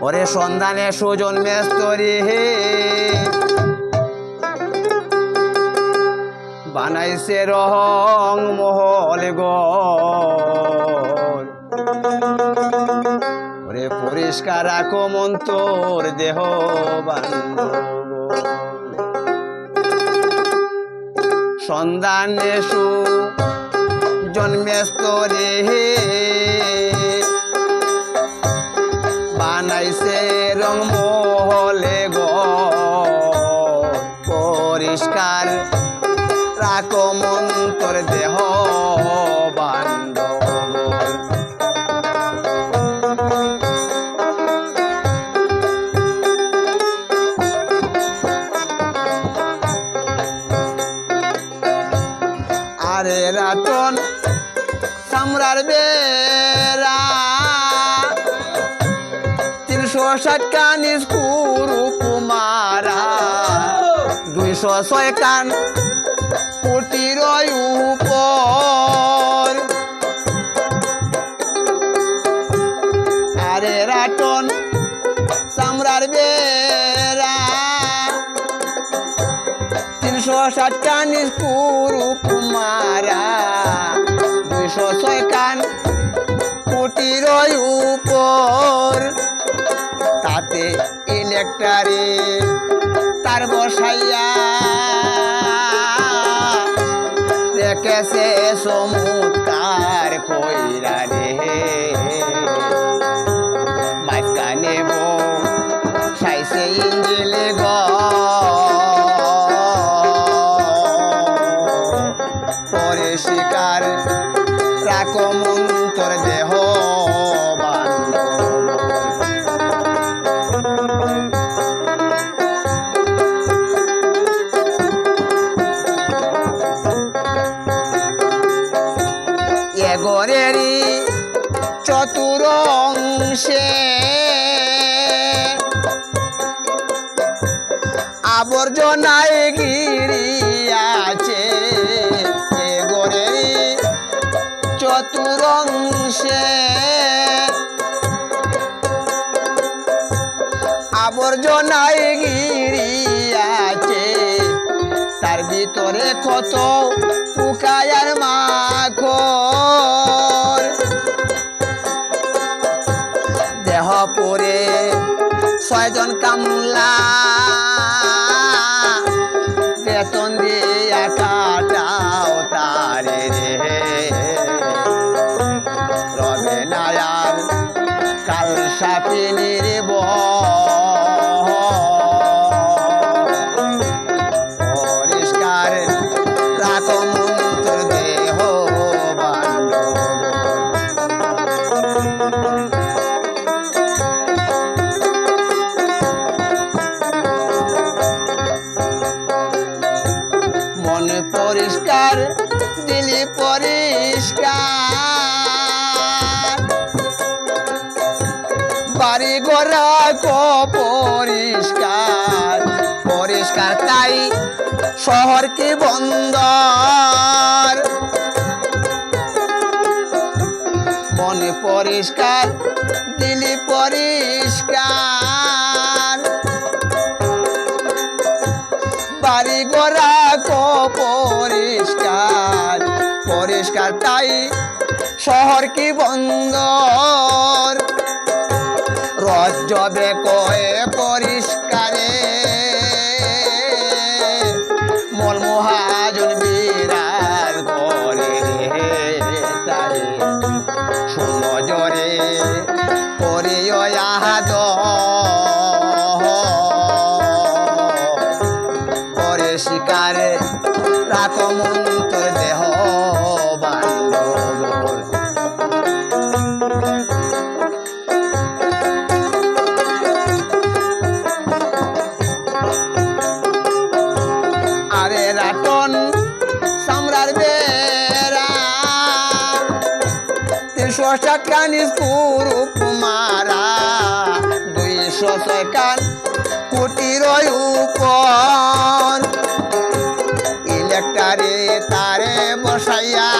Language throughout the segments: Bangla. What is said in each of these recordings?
ওরে সন্ধানে সুজন মেস্তরি হে। বানাইছে রহং মহল ওরে পরিষ্কার রাখো মন্তর দেহ সন্ধানে সু জন্মেস্তরে হে। বানাইছে রং মহলে গো। পরিষ্কার রাখো মন্তর দেহ আরে রাতন সামরার বেড়া। তিনশো ষাট কান স্কুরু কুমারা। দুইশো ছয় কান কোটির উপর। আরে রাটন, সামরার বেড়া। তিনশো ষাট কান পুরু কুমারা। দুইশো ছয় কান কোটির উপর। তাতে ইলেকট্রারে তার বসাইয়া রেখেছে সমুৎকার কইরা রে। মাঝখানে বউ সাইছে ইঞ্জিলে গ। পরে শিকার রাখো মন্তর দেহ চতুর অংশে। আবর্জনায় গিরিয়াছে এগরেরই চতুর অংশে আবর্জনায় গিরিয়াছে তার ভিতরে কত পরে ছয়জন কামলা। পরিষ্কার বাড়ি গড়া পরিষ্কার পরিষ্কার তাই শহরকে বন্দর। মনে পরিষ্কার পরিষ্কার তাই শহর কি বন্দর? রজ্জবে কয়ে পরিষ্কারে। মল মহাজন বিরার করে তারে। সুনজরে করিও আহাদ করে শিকারে রাখো মন্তর রাটন সামরার বেড়া তিনশো টাকা নিষ্পুর কুমারা, দুইশো ছয় কান কোটির ইলেকটারে তারে বসাইয়া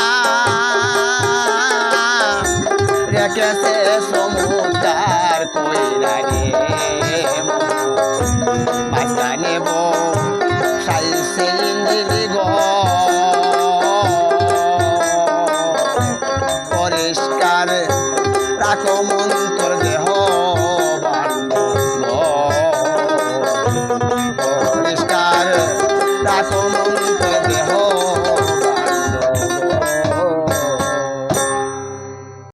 রেখেছে সমুদ্র কইরা রে